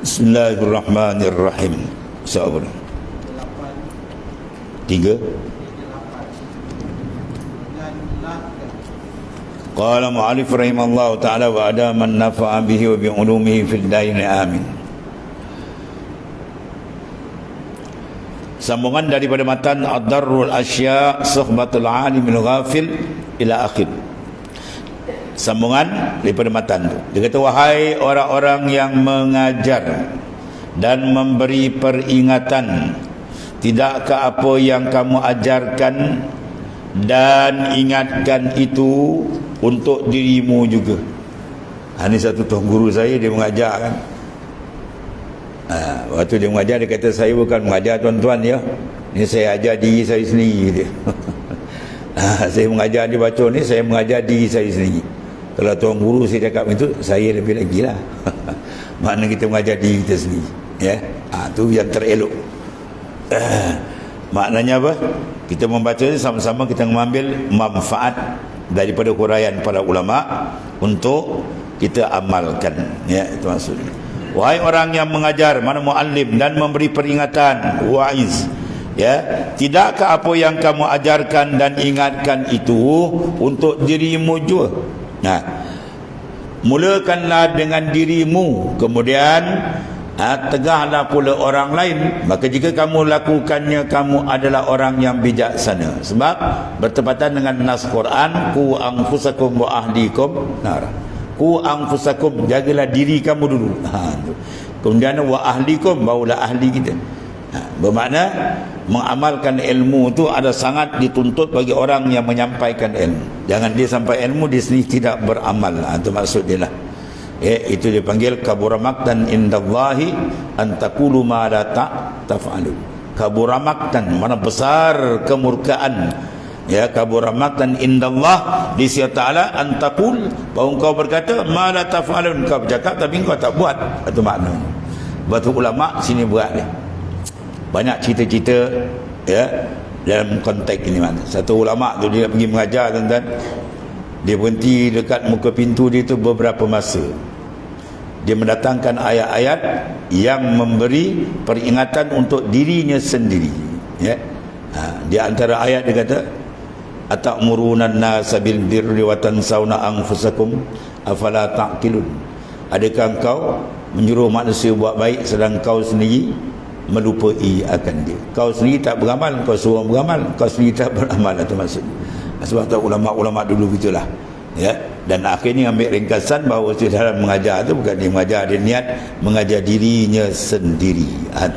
Bismillahirrahmanirrahim. Sabar. Tiga. Qala mu'alif rahimahullah ta'ala wa ada man nafa'a bihi wa bi'ulumihi fil dain amin. Sambungan daripada matan Ad-Darrul Asya' Suhbatul Alimil Ghafil ila akhir. Sambungan daripada matan tu. Dia kata wahai orang-orang yang mengajar dan memberi peringatan tidakkah apa yang kamu ajarkan dan ingatkan itu untuk dirimu juga. Ha, ini satu tuan guru saya dia mengajar kan. Ha, waktu dia mengajar dia kata saya bukan mengajar tuan-tuan ya. Ini saya ajar diri saya sendiri dia. ha, saya mengajar dia baca ni saya mengajar diri saya sendiri. Kalau tuan guru saya cakap itu saya lebih lagi lah. Mana kita mengajar diri kita sendiri. Ya. Ha, tu yang terelok. Maknanya apa? Kita membaca sama-sama kita mengambil manfaat daripada huraian para ulama untuk kita amalkan ya itu maksudnya wahai orang yang mengajar mana muallim dan memberi peringatan waiz ya tidakkah apa yang kamu ajarkan dan ingatkan itu untuk dirimu juga nah mulakanlah dengan dirimu. Kemudian ha, tegahlah pula orang lain. Maka jika kamu lakukannya kamu adalah orang yang bijaksana. Sebab bertepatan dengan nas Quran ku anfusakum wa ahlikum nar. Ku anfusakum jagalah diri kamu dulu. Ha, kemudian wa ahlikum barulah ahli kita. Ha, bermakna mengamalkan ilmu itu ada sangat dituntut bagi orang yang menyampaikan ilmu. Jangan dia sampai ilmu dia sendiri tidak beramal. Ha, itu maksud dia lah. Ya, itu dipanggil kaburamaktan indallahi antakulu ma la ta taf'alu. Kaburamaktan mana besar kemurkaan. Ya kaburamaktan indallah di sisi taala antakul bahawa engkau berkata ma la taf'alun. Kau bercakap tapi engkau tak buat. Itu makna batu ulama sini buat ni banyak cerita-cerita ya dalam konteks ini mana satu ulama tu dia pergi mengajar tuan-tuan. Dia berhenti dekat muka pintu dia tu beberapa masa. Dia mendatangkan ayat-ayat yang memberi peringatan untuk dirinya sendiri ya. Ha, di antara ayat dia kata atamuruna an-nasa bil birri wa tansawna anfusakum afala taqilun? Adakah engkau menyuruh manusia buat baik sedang kau sendiri melupai akan dia. Kau sendiri tak beramal kau suruh beramal kau sendiri tak beramal itu maksudnya sebab tu ulama-ulama dulu gitulah ya. Dan akhirnya ambil ringkasan bahawa dalam mengajar itu bukan dia mengajar dia niat mengajar dirinya sendiri. Ha,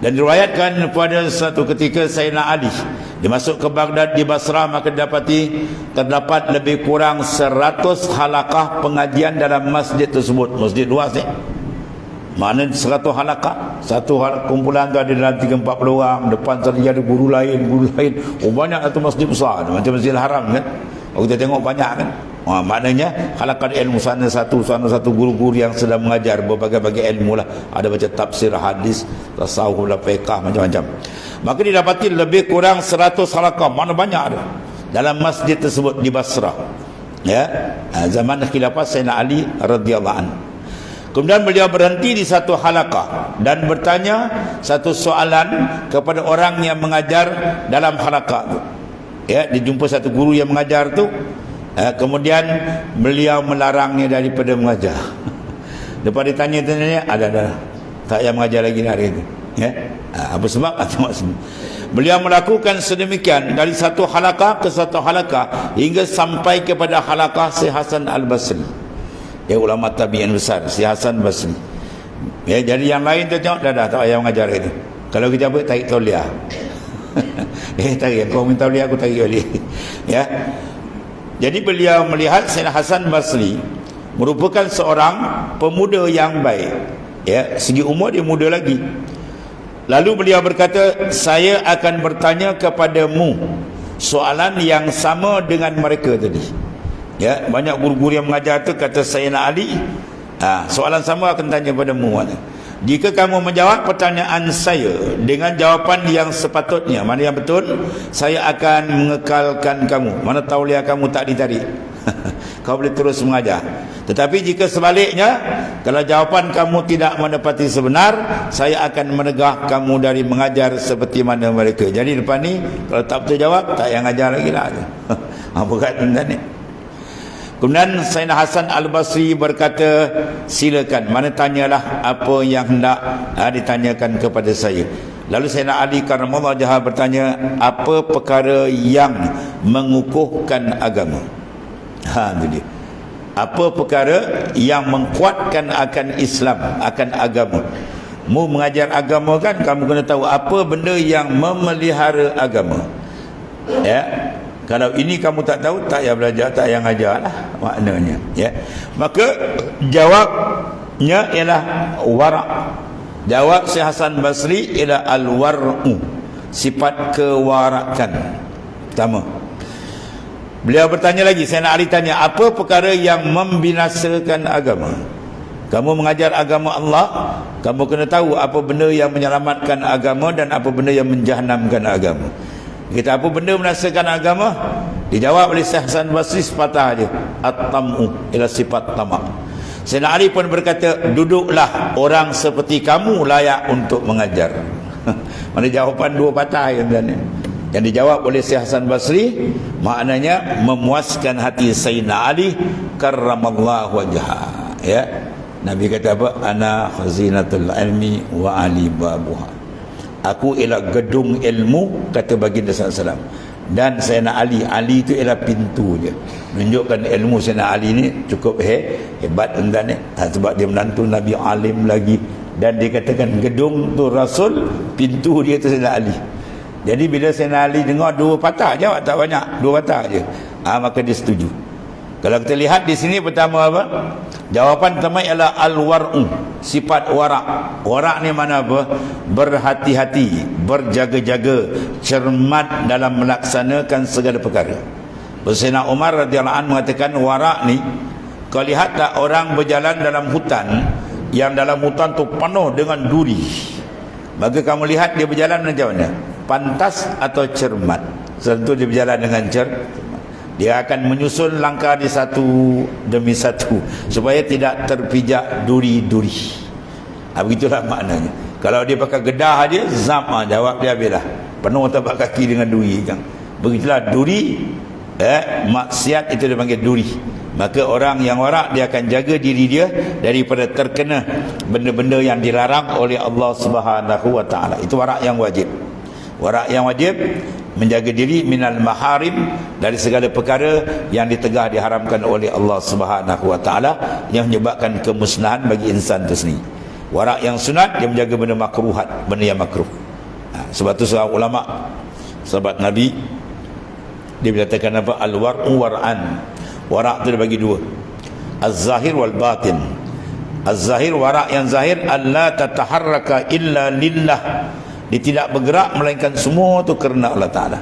dan diriwayatkan pada satu ketika Sayyidina Ali dia masuk ke Baghdad di Basrah maka dapati terdapat lebih kurang 100 halakah pengajian dalam masjid tersebut. Masjid luas ni mana 100 halakah satu kumpulan tu ada dalam 3-40 orang depan tadi ada guru lain guru lain. Oh banyak satu masjid besar macam masjid haram kan? Oh, kita tengok banyak kan? Ha, maknanya halakan ilmu sana satu sana satu guru-guru yang sedang mengajar berbagai-bagai ilmu lah. Ada baca tafsir hadis tasawuf fiqah macam-macam. Maka didapati lebih kurang 100 halakah mana banyak ada dalam masjid tersebut di Basrah. Ya? Ha, zaman khilafah Sayyidina Ali radhiyallahu anhu Kemudian beliau berhenti di satu halakah dan bertanya satu soalan kepada orang yang mengajar dalam halakah ya dijumpa satu guru yang mengajar tu. Ya, kemudian beliau melarangnya daripada mengajar. Lepas ditanya tanya ada ada. Tak yang mengajar lagi hari itu ya. Ha, apa sebab? Apa maksud. Beliau melakukan sedemikian dari satu halakah ke satu halakah hingga sampai kepada halakah si Hasan Al-Basri ya ulama tabi'in besar si Hasan Basri. Ya jadi yang lain tu tengok dah dah tak payah mengajar itu kalau kita buat tarik tauliah. Eh tarik kau minta beli aku tarik balik. Ya. Jadi beliau melihat Sayyidina Hasan Basri merupakan seorang pemuda yang baik. Ya segi umur dia muda lagi. Lalu beliau berkata saya akan bertanya kepadamu soalan yang sama dengan mereka tadi ya banyak guru-guru yang mengajar tu kata Sayyidina Ali ha, soalan sama akan tanya padamu mana jika kamu menjawab pertanyaan saya dengan jawapan yang sepatutnya, mana yang betul, saya akan mengekalkan kamu. Mana tauliah kamu tak ditarik. Kau boleh terus mengajar. Tetapi jika sebaliknya, kalau jawapan kamu tidak mendapati sebenar, saya akan menegah kamu dari mengajar seperti mana mereka. Jadi depan ni, kalau tak betul jawab, tak yang ajar lagi lah. Apa kata ni? Kemudian Sayyidina Hasan Al-Basri berkata, silakan, mana tanyalah apa yang hendak ha, ditanyakan kepada saya. Lalu Sayyidina Ali Karamallah Jaha bertanya, apa perkara yang mengukuhkan agama? Ha, itu dia. Apa perkara yang menguatkan akan Islam akan agama? Mu mengajar agama kan kamu kena tahu apa benda yang memelihara agama. Ya kalau ini kamu tak tahu tak payah belajar tak payah ajar lah maknanya ya maka jawabnya ialah warak jawab si Hasan Basri ialah al-war'u sifat kewarakan pertama Beliau bertanya lagi, saya nak tanya, apa perkara yang membinasakan agama? Kamu mengajar agama Allah, kamu kena tahu apa benda yang menyelamatkan agama dan apa benda yang menjahanamkan agama. Kita apa benda menasakan agama? Dijawab oleh Syekh Hasan Basri sepatah aja. At-tam'u ila sifat tamak. Sayyidina Ali pun berkata, duduklah orang seperti kamu layak untuk mengajar. Mana jawapan dua patah yang ni yang dijawab oleh Syekh Hasan Basri maknanya memuaskan hati Sayyidina Ali karramallahu wajha ya Nabi kata apa ana khazinatul ilmi wa ali babuha aku ialah gedung ilmu kata baginda sallallahu dan Sayyidina Ali. Ali itu ialah pintu je. Menunjukkan ilmu Sayyidina Ali ni cukup he, hebat entah ni. Ha, sebab dia menantu Nabi alim lagi. Dan dikatakan gedung tu Rasul pintu dia tu Sayyidina Ali. Jadi bila Sayyidina Ali dengar dua patah jawab tak banyak, dua patah. Ah ha, maka dia setuju. Kalau kita lihat di sini pertama apa? Jawapan pertama ialah al-war'u, sifat warak. Warak ni mana apa? Berhati-hati, berjaga-jaga, cermat dalam melaksanakan segala perkara. Sayyidina Umar radhiyallahu anhu mengatakan warak ni kau lihat tak orang berjalan dalam hutan yang dalam hutan tu penuh dengan duri. Maka kamu lihat dia berjalan macam mana? pantas atau cermat tentu dia berjalan dengan cermat dia akan menyusun langkah di satu demi satu supaya tidak terpijak duri-duri. Ha, begitulah maknanya. Kalau dia pakai gedah aja zam ha, jawab dia habislah. Penuh tapak kaki dengan duri kan? Begitulah duri eh, maksiat itu dia panggil duri. Maka orang yang warak dia akan jaga diri dia daripada terkena benda-benda yang dilarang oleh Allah Subhanahu wa taala. Itu warak yang wajib. Warak yang wajib menjaga diri minal maharim dari segala perkara yang ditegah diharamkan oleh Allah Subhanahu wa taala yang menyebabkan kemusnahan bagi insan itu sendiri. Warak yang sunat dia menjaga benda makruhat, benda yang makruh. Ha, sebab tu seorang ulama sahabat Nabi dia berkatakan apa al-war'u war'an. Warak tu dia bagi dua. Az-zahir wal batin. Az-zahir warak yang zahir alla tataharraka illa lillah dia tidak bergerak melainkan semua tu kerana Allah Ta'ala.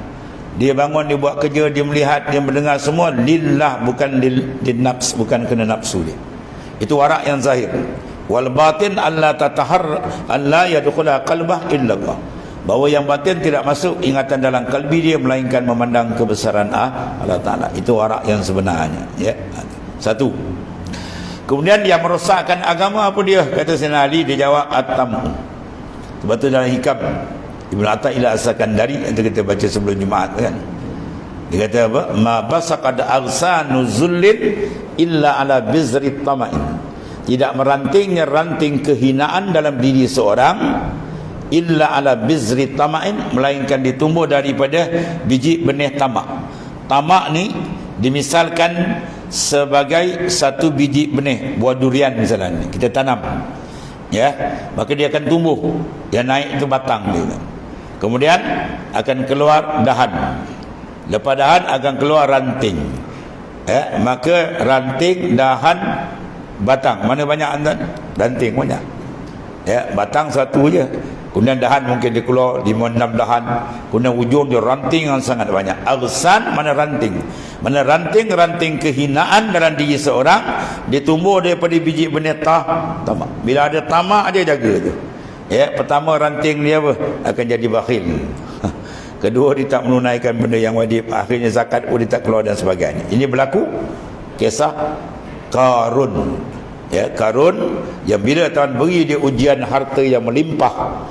Dia bangun dia buat kerja dia melihat dia mendengar semua lillah bukan lil, lil nafs bukan kena nafsu dia. Itu warak yang zahir. Wal batin Allah tatahar Allah yadkhula qalbah illa Allah bahawa yang batin tidak masuk ingatan dalam kalbi dia melainkan memandang kebesaran Allah Ta'ala. Itu warak yang sebenarnya ya. Satu. Kemudian dia merosakkan agama apa dia? Kata Sayyidina Ali dia jawab at-tamu sebab tu dalam hikam Ibn Atta'ila As-Sakandari yang kita baca sebelum Jumaat kan? Dia kata apa? Ma basaqad arsanu zullin illa ala bizri tama'in. Tidak merantingnya ranting kehinaan dalam diri seorang illa ala bizri tama'in melainkan ditumbuh daripada biji benih tamak. Tamak ni dimisalkan sebagai satu biji benih buah durian misalnya. Kita tanam ya? Maka dia akan tumbuh. Dia naik ke batang dia kemudian akan keluar dahan. Lepas dahan akan keluar ranting. Ya? Maka ranting dahan batang. Mana banyak anda ranting banyak. Ya? Batang satu je kemudian dahan mungkin dia keluar lima enam dahan. Kemudian ujung dia ranting yang sangat banyak. Agsan mana ranting? Mana ranting-ranting kehinaan dalam diri seorang. Dia tumbuh daripada biji benih tah tamak. Bila ada tamak dia jaga tu ya pertama ranting dia apa? Akan jadi bakhil. Kedua dia tak menunaikan benda yang wajib. Akhirnya zakat pun dia tak keluar dan sebagainya. Ini berlaku kisah Karun. Ya Karun yang bila Tuhan beri dia ujian harta yang melimpah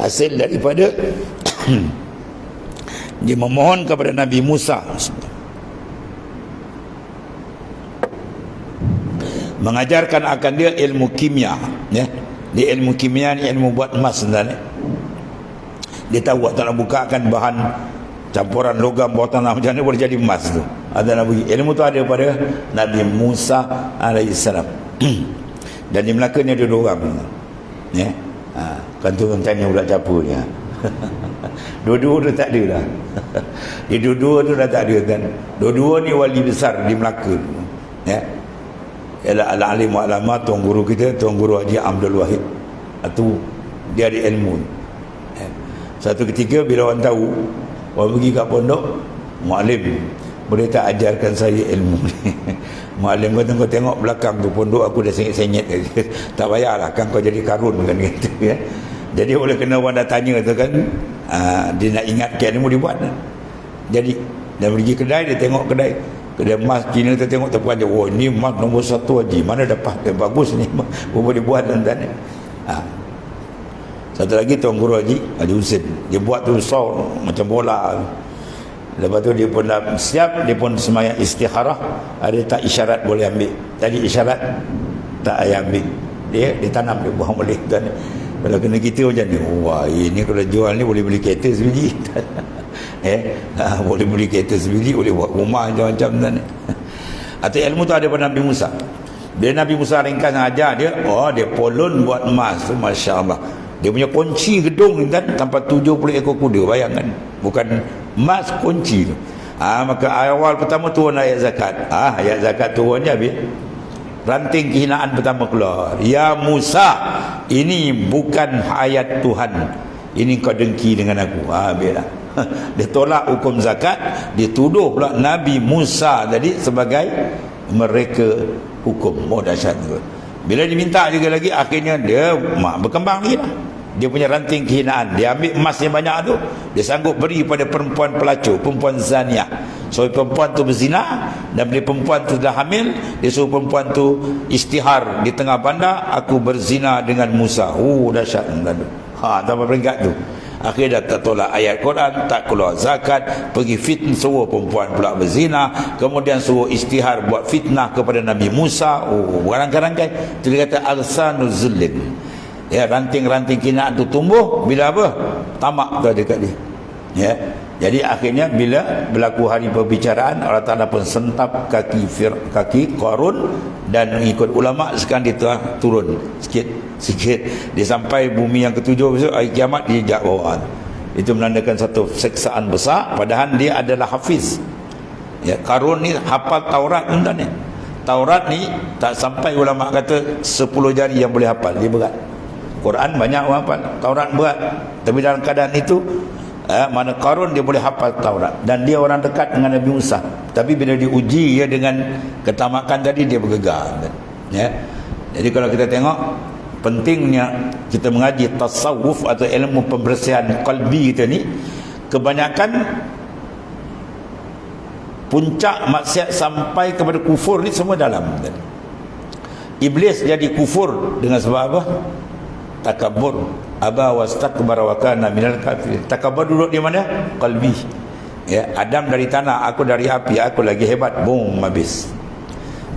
hasil daripada dia memohon kepada Nabi Musa. Mengajarkan akan dia ilmu kimia ya. Di ilmu kimia ni ilmu buat emas sebenarnya dia tahu tak nak buka akan bahan campuran logam bawah tanah macam mana boleh jadi emas tu. Ada Nabi ilmu tu ada pada Nabi Musa alaihissalam. Dan di Melaka ni ada dua orang ya. Ha, kan tu orang tanya ni ha. dua-dua tu tak ada lah di dua-dua tu dah tak ada kan. Dua-dua ni wali besar di Melaka ya. Ialah al-alim wa alama tuan guru kita tuan guru Haji Abdul Wahid. Itu dia ada ilmu. Ya. satu ketika bila orang tahu orang pergi kat pondok mu'alim boleh tak ajarkan saya ilmu ni? Mu'alim kata kau tengok belakang tu pondok aku dah sengit-sengit tak payahlah kan kau jadi karun kan gitu ya jadi oleh kena orang dah tanya tu kan ah, dia nak ingatkan ilmu dia buat jadi dan pergi kedai dia tengok kedai Kedai emas Cina kita tengok tepuan dia. Oh ni emas nombor satu haji. Mana dapat yang bagus ni. Apa dia buat dan dan. Ha. Satu lagi Tuan Guru Haji, Haji Husin. Dia buat tu saw macam bola. Lepas tu dia pun dah siap. Dia pun semayang istikharah. Ada tak isyarat boleh ambil. Tadi isyarat tak payah ambil. Dia, dia tanam dia buang boleh. Dan, kalau kena kita macam ni. Wah ini kalau jual ni boleh beli kereta sebiji. eh ha, boleh beli kereta sebiji boleh buat rumah macam-macam dan atau ilmu tu ada pada Nabi Musa. Bila Nabi Musa ringkas ajar dia oh dia polon buat emas tu Masya Allah dia punya kunci gedung kan tanpa 70 ekor kuda bayangkan bukan emas kunci tu. Ha, maka awal pertama turun ayat zakat. Ah ha, ayat zakat turun je habis ranting kehinaan pertama keluar. Ya Musa ini bukan ayat Tuhan. Ini kau dengki dengan aku. Ha, biarlah dia tolak hukum zakat. Dituduh pula Nabi Musa tadi sebagai mereka hukum. Oh dahsyat tu bila diminta juga lagi akhirnya dia mak berkembang lagi lah dia punya ranting kehinaan. Dia ambil emas yang banyak tu dia sanggup beri pada perempuan pelacur perempuan zaniah so perempuan tu berzina dan bila perempuan tu dah hamil dia suruh perempuan tu istihar di tengah bandar aku berzina dengan Musa. Oh dahsyat ha tambah peringkat tu. Akhirnya tak tolak ayat Quran tak keluar zakat pergi fitnah suruh perempuan pula berzina kemudian suruh istihar buat fitnah kepada Nabi Musa. Oh kadang-kadang kan dia kata alsanul zullin ya ranting-ranting kinaan tu tumbuh bila apa? Tamak tu ada kat dia. Ya. Jadi akhirnya bila berlaku hari perbicaraan Allah Ta'ala pun sentap kaki fir, kaki Qarun dan mengikut ulama sekarang dia turun sikit sikit. Dia sampai bumi yang ketujuh besok hari kiamat dia jatuh bawah itu menandakan satu seksaan besar padahal dia adalah hafiz. Ya Qarun ni hafal Taurat tuan ni Taurat ni tak sampai ulama kata 10 jari yang boleh hafal dia berat Quran banyak orang hafal. Taurat berat. Tapi dalam keadaan itu eh, mana Qarun dia boleh hafal Taurat. Dan dia orang dekat dengan Nabi Musa. Tapi bila diuji ya dengan ketamakan tadi dia bergegar. Ya. Jadi kalau kita tengok pentingnya kita mengaji tasawuf atau ilmu pembersihan kalbi kita ni kebanyakan puncak maksiat sampai kepada kufur ni semua dalam. Iblis jadi kufur dengan sebab apa takabur aba wastakbara wa kana minal kafir takabur duduk di mana? Qalbi. Ya adam dari tanah aku dari api aku lagi hebat. Boom habis.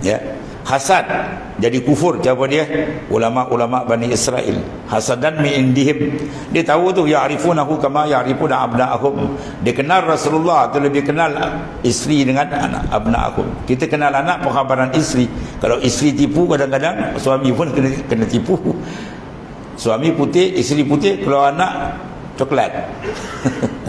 Ya hasad. Jadi kufur siapa dia? Ulama-ulama Bani Israel. Hasadan mi indihim dia tahu tu ya'rifunahu kama ya'rifuna abna'ahum. Dia kenal Rasulullah tu lebih kenal isteri dengan anak abna'ahum. Kita kenal anak pengkhabaran isteri. Kalau isteri tipu kadang-kadang suami pun kena kena tipu suami putih isteri putih kalau anak coklat.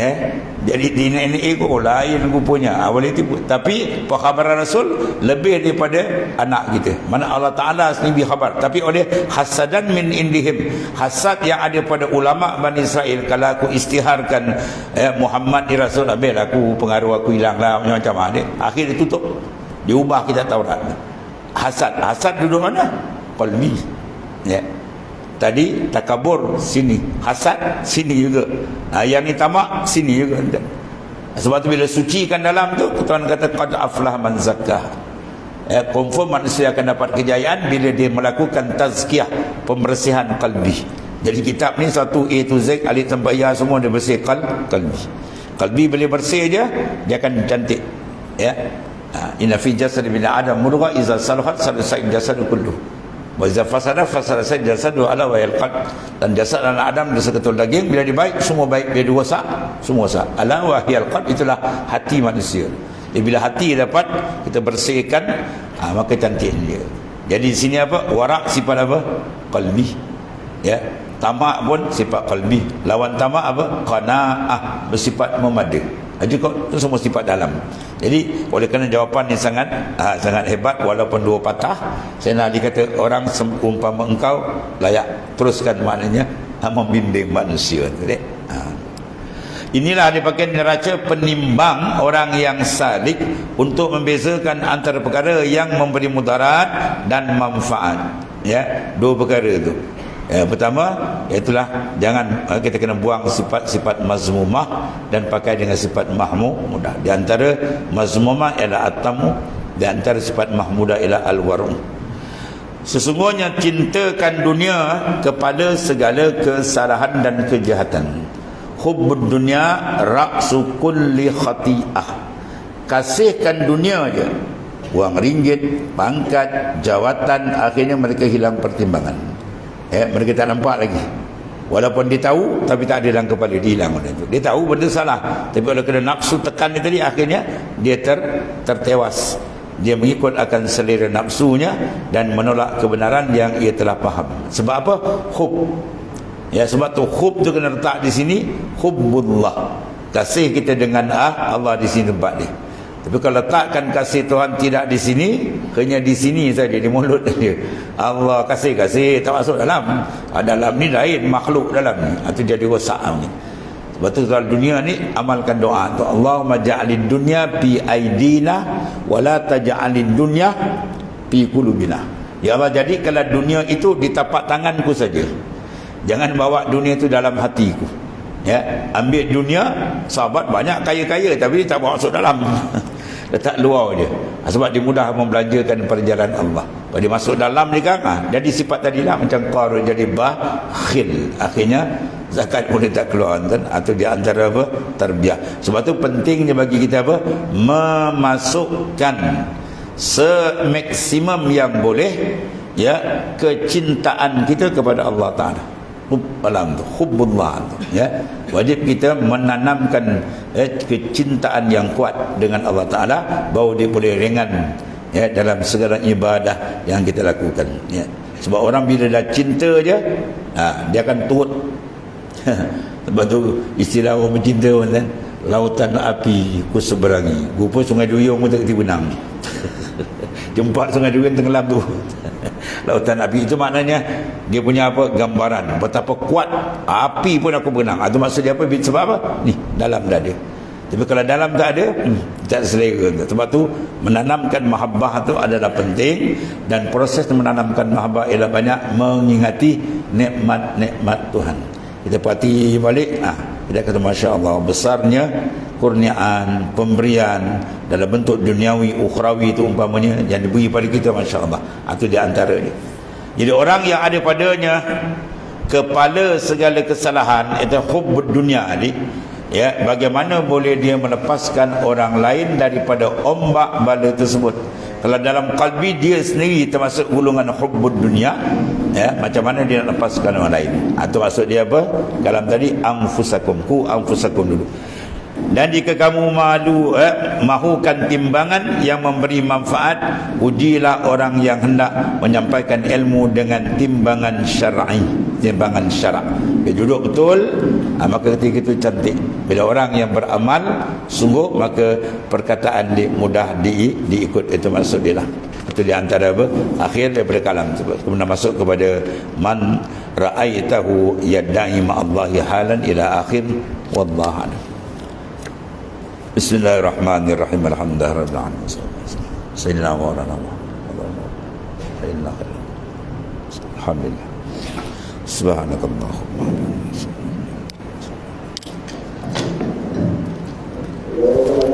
Eh? Jadi di nenek ego lain rupanya. Awal itu tapi khabar rasul lebih daripada anak kita. Mana Allah taala sendiri khabar. Tapi oleh hasadan min indihim. Hasad yang ada pada ulama Bani Israel. Kalau aku istiharkan eh, Muhammad di rasul habis aku pengaruh aku hilang lah macam mana akhir ditutup diubah kita Taurat. Hasad. Hasad duduk mana? Qalbi. Ya. yeah. Tadi takabur sini, hasad sini juga. Ha, yang ni tamak sini juga. Sebab tu bila sucikan dalam tu Tuhan kata qad aflah man zakkah. eh, confirm manusia akan dapat kejayaan bila dia melakukan tazkiyah pembersihan kalbi jadi kitab ni satu A to Z alif sampai ya semua dia bersih kal kalbi kalbi boleh bersih je dia akan cantik ya ha, inna fi jasad bin adam mudghah iza salahat salahat jasad kullu wa iza fasada fasada sa jasadu ala wa yalqad dan jasad anak adam dia seketul daging bila dia baik semua baik bila dia rosak semua rosak ala wa yalqad itulah hati manusia jadi bila hati dapat kita bersihkan ha, maka cantik dia. Jadi di sini apa? Warak sifat apa? Qalbi. Ya. Tamak pun sifat qalbi. Lawan tamak apa? Qanaah bersifat memada. Kok itu semua sifat dalam. Jadi oleh kerana jawapan ni sangat ha, sangat hebat walaupun dua patah, saya nak dikata orang umpama engkau layak teruskan maknanya ha, membimbing manusia. Jadi, Inilah dipakai neraca penimbang orang yang salik untuk membezakan antara perkara yang memberi mudarat dan manfaat. Ya, dua perkara itu. Ya, pertama, itulah jangan eh, kita kena buang sifat-sifat mazmumah dan pakai dengan sifat mahmudah. Di antara mazmumah ialah atamu, di antara sifat mahmudah ialah al-warum. Sesungguhnya cintakan dunia kepada segala kesalahan dan kejahatan hubbud dunya ra'su kulli khati'ah kasihkan dunia je wang ringgit pangkat jawatan akhirnya mereka hilang pertimbangan eh mereka tak nampak lagi. Walaupun dia tahu tapi tak ada dalam kepala. Dia hilang benda itu dia tahu benda salah. Tapi oleh kerana nafsu tekan dia tadi akhirnya dia ter tertewas. Dia mengikut akan selera nafsunya dan menolak kebenaran yang ia telah faham. Sebab apa? Hub Ya sebab tu hub tu kena letak di sini hubbullah. Kasih kita dengan ah Allah di sini tempat dia. Tapi kalau letakkan kasih Tuhan tidak di sini, hanya di sini saja di mulut dia. Allah kasih kasih tak masuk dalam. Dalam ni lain makhluk dalam ni. Itu jadi rosak ni. Sebab tu dalam dunia ni amalkan doa tu Allahumma ja'alid dunya fi aidina wa la taj'alid dunya fi qulubina. Ya Allah jadi kalau dunia itu di tapak tanganku saja. Jangan bawa dunia itu dalam hatiku. Ya, ambil dunia, sahabat banyak kaya-kaya tapi dia tak masuk dalam. Letak luar dia. Sebab dia mudah membelanjakan perjalanan Allah. Kalau dia masuk dalam ni kan, ha, jadi sifat tadi lah macam qarun jadi bakhil. Akhirnya zakat pun dia tak keluar kan atau di antara apa terbiah. Sebab tu pentingnya bagi kita apa memasukkan semaksimum yang boleh ya kecintaan kita kepada Allah Taala hub alam tu hubbullah tu ya. Wajib kita menanamkan eh, kecintaan yang kuat dengan Allah taala bahawa dia boleh ringan ya dalam segala ibadah yang kita lakukan ya. Sebab orang bila dah cinta je ha, dia akan turut. Sebab tu istilah orang mencinta kan lautan api ku seberangi. Rupa sungai duyung pun tak benang jumpa sungai duyung tenggelam tu. Lautan api. Itu maknanya dia punya apa? Gambaran. Betapa kuat api pun aku benang itu maksud dia apa? Sebab apa? Ni dalam dah dia. Tapi kalau dalam tak ada hmm, tak selera sebab tu menanamkan mahabbah itu adalah penting dan proses menanamkan mahabbah ialah banyak mengingati nikmat-nikmat Tuhan. Kita perhati balik. Ah kita kata Masya Allah besarnya kurniaan, pemberian dalam bentuk duniawi, ukhrawi itu umpamanya yang diberi pada kita Masya Allah itu di antara dia jadi orang yang ada padanya kepala segala kesalahan itu hub dunia ni ya bagaimana boleh dia melepaskan orang lain daripada ombak bala tersebut? Kalau dalam kalbi dia sendiri termasuk gulungan hubbud dunia ya macam mana dia nak lepaskan orang lain? Atau maksud dia apa? Dalam tadi anfusakum. Ku anfusakum dulu dan jika kamu malu eh, mahukan timbangan yang memberi manfaat ujilah orang yang hendak menyampaikan ilmu dengan timbangan syar'i. Timbangan syarak dia duduk betul ha, maka ketika itu cantik. Bila orang yang beramal sungguh maka perkataan dia mudah di, diikut. Itu maksud dia lah. Itu di antara apa? Akhir daripada kalam kemudian masuk kepada man ra'aitahu yadda'i ma'allahi halan ila akhir. Wallahu a'lam Bismillahirrahmanirrahim. Alhamdulillahirabbil alamin. Sayyidina wa ala Alhamdulillah. Subhanakallahumma.